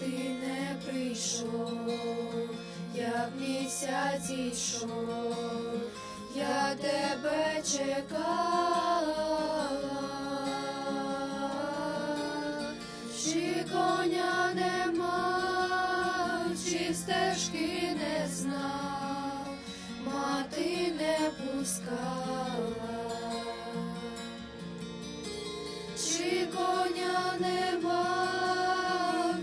ти не прийшов, як місяць ішов, я тебе чекала, чи коня нема, чи стежки не знав, мати не пускала.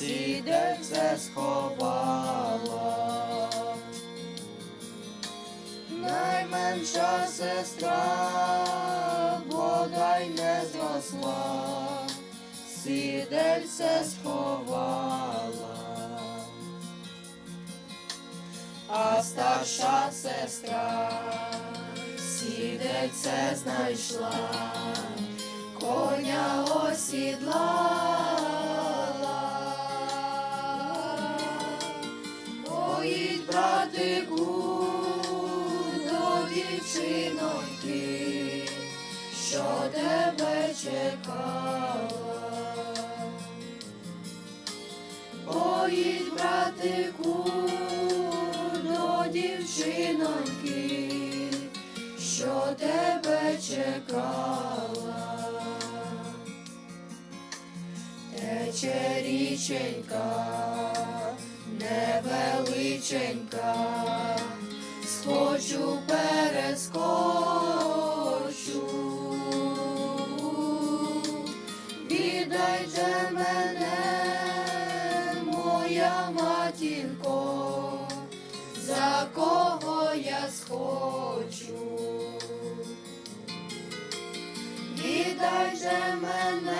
сідельце сховала. Найменша сестра, бодай не зросла, сідельце сховала. А старша сестра сідельце знайшла, Коня осідлала, братику, до дівчиноньки, що тебе чекала. Поїдь, братику, до дівчиноньки, що тебе чекала. Тече річенька, невеличенька, схочу перескочу. Віддай же мене, моя матінко, за кого я схочу. Віддай же мене,